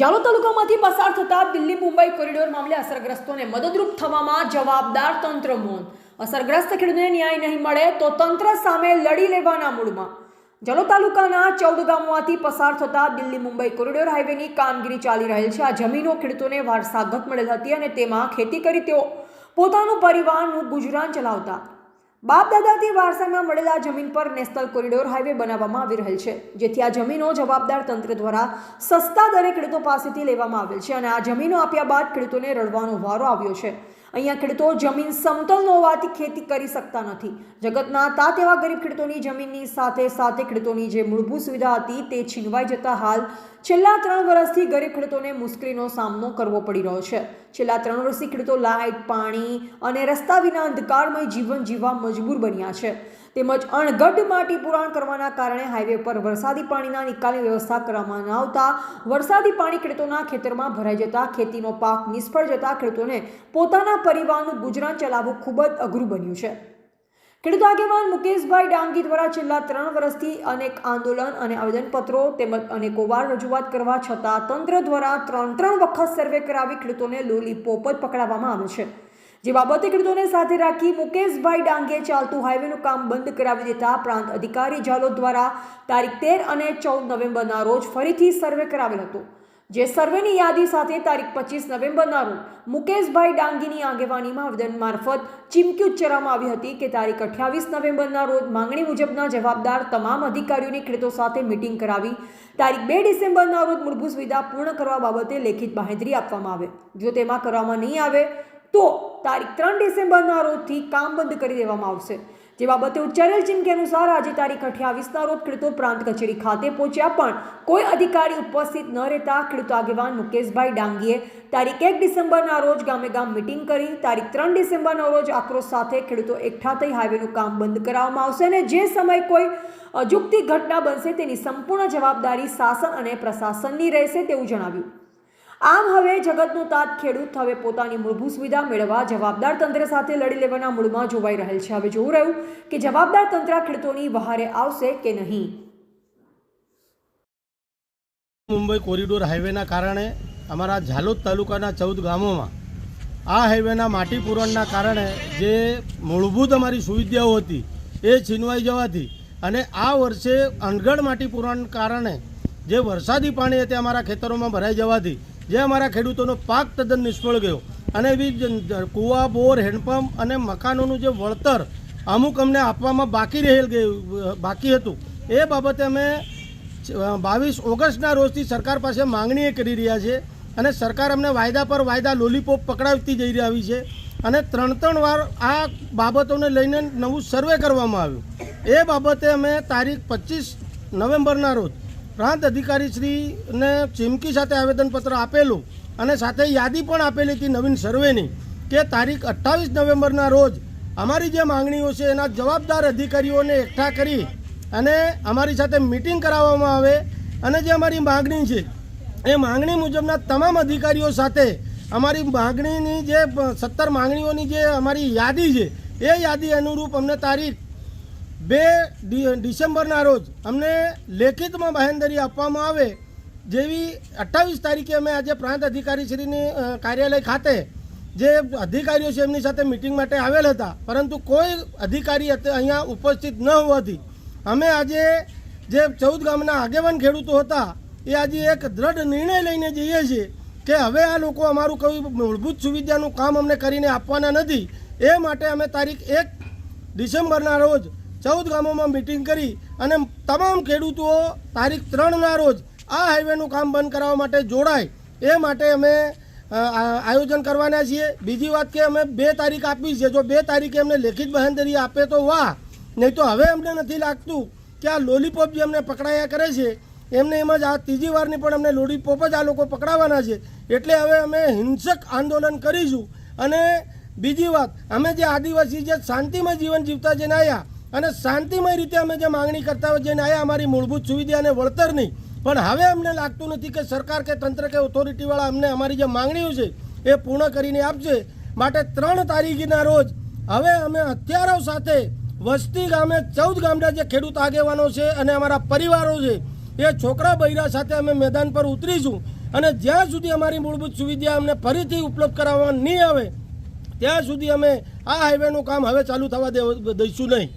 જાલોદ તાલુકામાંથી પસાર થતા દિલ્હી મુંબઈ કોરિડોર મામલે અસરગ્રસ્તોને મદદરૂપ થવામાં જવાબદાર તંત્ર મૌન. અસરગ્રસ્ત ખેડૂતોને ન્યાય નહીં મળે તો તંત્ર સામે લડી લેવાના મૂડમાં જાલો તાલુકાના ચૌદ ગામોમાંથી પસાર થતા દિલ્હી મુંબઈ કોરિડોર હાઈવેની કામગીરી ચાલી રહેલ છે. આ જમીનો ખેડૂતોને વારસાગત મળેલ હતી અને તેમાં ખેતી કરી તેઓ પોતાનું પરિવારનું ગુજરાન ચલાવતા બાપ દાદાથી વારસામાં મળેલા જમીન પર નેશનલ કોરિડોર હાઈવે બનાવવામાં આવી રહેલ છે, જેથી આ જમીનો જવાબદાર તંત્ર દ્વારા સસ્તા દરે ખેડૂતો પાસેથી લેવામાં આવેલ છે અને આ જમીનો આપ્યા બાદ ખેડૂતોને રડવાનો વારો આવ્યો છે. અહીંયા ખેડૂતો જમીન સમતલ ન હોવાથી ખેતી કરી શકતા નથી. જગતના તાત એવા ગરીબ ખેડૂતોની જમીનની સાથે સાથે ખેડૂતોની જે મૂળભૂત સુવિધા હતી તે છીનવાઈ જતા હાલ છેલ્લા ત્રણ વર્ષથી ગરીબ ખેડૂતોને મુશ્કેલીનો સામનો કરવો પડી રહ્યો છે. છેલ્લા ત્રણ વર્ષથી ખેડૂતો લાઇટ, પાણી અને રસ્તા વિના અંધકારમય જીવન જીવવા મજબૂર બન્યા છે. તેમજ અણગઢ માટી પુરાણ કરવાના કારણે હાઈવે પર વરસાદી પાણીના નિકાલની વ્યવસ્થા કરવામાં ન આવતા વરસાદી પાણી ખેડૂતોના ખેતરમાં ભરાઈ જતા ખેતીનો પાક નિષ્ફળ જતા ખેડૂતોને પોતાના પરિવારનું ગુજરાન ચલાવવું ખૂબ જ અઘરું બન્યું છે. ખેડૂત આગેવાન મુકેશભાઈ ડાંગી દ્વારા છેલ્લા ત્રણ વર્ષથી અનેક આંદોલન અને આવેદનપત્રો તેમજ અનેકો વાર રજૂઆત કરવા છતાં તંત્ર દ્વારા ત્રણ ત્રણ વખત સર્વે કરાવી ખેડૂતોને લોલીપોપ જ પકડાવવામાં આવે છે. જે બાબતે ખેડૂતોને સાથે રાખી મુકેશભાઈ ડાંગે ચાલતું હાઈવેનું કામ બંધ કરાવી દેતા પ્રાંત અધિકારી જાલોદ દ્વારા તારીખ તેર અને ચૌદ નવેમ્બરના રોજ ફરીથી સર્વે કરાવેલ હતો. જે સર્વેની યાદી સાથે તારીખ પચીસ નવેમ્બરના રોજ મુકેશભાઈ ડાંગીની આગેવાનીમાં આવેદન મારફત ચીમકી ઉચ્ચારવામાં આવી હતી કે તારીખ અઠ્યાવીસ નવેમ્બરના રોજ માંગણી મુજબના જવાબદાર તમામ અધિકારીઓની ખેડૂતો સાથે મિટિંગ કરાવી તારીખ બે ડિસેમ્બરના રોજ મૂળભૂત સુવિધા પૂર્ણ કરવા બાબતે લેખિત બાંહેધરી આપવામાં આવે. જો તેમાં કરવામાં નહીં આવે તો તારીખ ત્રણ ડિસેમ્બરના રોજથી કામ બંધ કરી દેવામાં આવશે. જે બાબતે ઉચ્ચારેલ ચીમકી અનુસાર આજે તારીખ અઠ્યાવીસના રોજ ખેડૂતો પ્રાંત કચેરી ખાતે પહોંચ્યા પણ કોઈ અધિકારી ઉપસ્થિત ન રહેતા ખેડૂત આગેવાન મુકેશભાઈ ડાંગીએ તારીખ એક ડિસેમ્બરના રોજ ગામે ગામ મિટિંગ કરી તારીખ ત્રણ ડિસેમ્બરના રોજ આક્રોશ સાથે ખેડૂતો એકઠા થઈ હાઈવેનું કામ બંધ કરાવવામાં આવશે અને જે સમય કોઈ અજુગતી ઘટના બનશે તેની સંપૂર્ણ જવાબદારી શાસન અને પ્રશાસનની રહેશે તેવું જણાવ્યું. આમ હવે જગતનું તાત ખેડૂત હવે પોતાની મૂળભૂત સુવિધા મેળવવા જવાબદાર તંત્ર સાથે લડી લેવાના મૂળમાં જોવાઈ રહેલ છે. હવે જોવું રહ્યું કે જવાબદાર તંત્ર ખેડૂતોની વહારે આવશે કે નહીં. મુંબઈ કોરિડોર હાઈવેના કારણે અમારા ઝાલોદ તાલુકાના ચૌદ ગામોમાં આ હાઈવેના માટી પૂરણના કારણે જે મૂળભૂત અમારી સુવિધાઓ હતી એ છીનવાઈ જવાથી અને આ વર્ષે અનગઢ માટી પૂરણ કારણે જે વરસાદી પાણી હતી અમારા ખેતરોમાં ભરાઈ જવાથી જે અમારા ખેડૂતોનો પાક તદ્દન નિષ્ફળ ગયો. અને એવી કૂવા, બોર, હેન્ડપંપ અને મકાનોનું જે વળતર અમુક અમને આપવામાં બાકી રહેલ ગયું બાકી હતું. એ બાબતે અમે બાવીસ ઓગસ્ટના રોજથી સરકાર પાસે માંગણી કરી રહ્યા છે અને સરકાર અમને વાયદા પર વાયદા લોલીપોપ પકડાવતી જઈ રહી છે અને ત્રણ ત્રણ વાર આ બાબતોને લઈને નવું સર્વે કરવામાં આવ્યું. એ બાબતે અમે તારીખ પચીસ નવેમ્બરના રોજ પ્રાંત અધિકારીશ્રીને ચીમકી સાથે આવેદનપત્ર આપેલું અને સાથે યાદી પણ આપેલી હતી નવીન સર્વેની કે તારીખ અઠ્ઠાવીસ નવેમ્બરના રોજ અમારી જે માંગણીઓ છે એના જવાબદાર અધિકારીઓને એકઠા કરી અને અમારી સાથે મિટિંગ કરાવવામાં આવે અને જે અમારી માગણી છે, એ માંગણી મુજબના તમામ અધિકારીઓ સાથે અમારી માગણીની જે સત્તર માંગણીઓની જે અમારી યાદી છે, એ યાદી અનુરૂપ અમને તારીખ બે ડિસેમ્બરના રોજ અમને લેખિતમાં બાહેંધરી આપવામાં આવે જેવી અઠ્ઠાવીસ તારીખે અમે આજે પ્રાંત અધિકારીશ્રીની કાર્યાલય ખાતે જે અધિકારીઓ છે એમની સાથે મિટિંગ માટે આવેલ હતા. પરંતુ કોઈ અધિકારી અહીંયા ઉપસ્થિત ન હોવાથી અમે આજે જે ચૌદ ગામના આગેવાન ખેડૂતો હતા, એ આજે એક દ્રઢ નિર્ણય લઈને જઈએ છીએ કે હવે આ લોકો અમારું કોઈ મૂળભૂત સુવિધાનું કામ અમને કરીને આપવાના નથી. એ માટે અમે તારીખ એક ડિસેમ્બરના રોજ ચૌદ ગામોમાં મિટિંગ કરી અને તમામ ખેડૂતો તારીખ ત્રણના રોજ આ હાઈવેનું કામ બંધ કરાવવા માટે જોડાય. એ માટે અમે આયોજન કરવાના છીએ. બીજી વાત કે અમે બે તારીખ આપી છે. જો બે તારીખે અમને લેખિત બહેનદરી આપે તો વાહ. નહીં તો હવે અમને નથી લાગતું કે આ લોલીપોપ જે અમને પકડાયા કરે છે, એમને એમ જ આ ત્રીજી વારની પણ અમને લોલીપોપ જ આ લોકો પકડાવાના છે. એટલે હવે અમે હિંસક આંદોલન કરીશું. અને બીજી વાત, અમે જે આદિવાસી જે શાંતિમય જીવન જીવતા જઈને આવ્યા અને શાંતિમય રીતે અમે જે માંગણી કરતા હોય જેને આવ્યા અમારી મૂળભૂત સુવિધા અને વળતરની પણ હવે અમને લાગતું નથી કે સરકાર કે તંત્ર કે ઓથોરિટીવાળા અમને અમારી જે માંગણીઓ છે એ પૂર્ણ કરીને આપશે. માટે ત્રણ તારીખના રોજ હવે અમે હથિયારો સાથે વસ્તી ગામે ચૌદ ગામના જે ખેડૂત આગેવાનો છે અને અમારા પરિવારો છે, એ છોકરા બૈરા સાથે અમે મેદાન પર ઉતરીશું. અને જ્યાં સુધી અમારી મૂળભૂત સુવિધા અમને ફરીથી ઉપલબ્ધ કરાવવા નહીં આવે, ત્યાં સુધી અમે આ હાઈવેનું કામ હવે ચાલુ થવા દઈશું નહીં.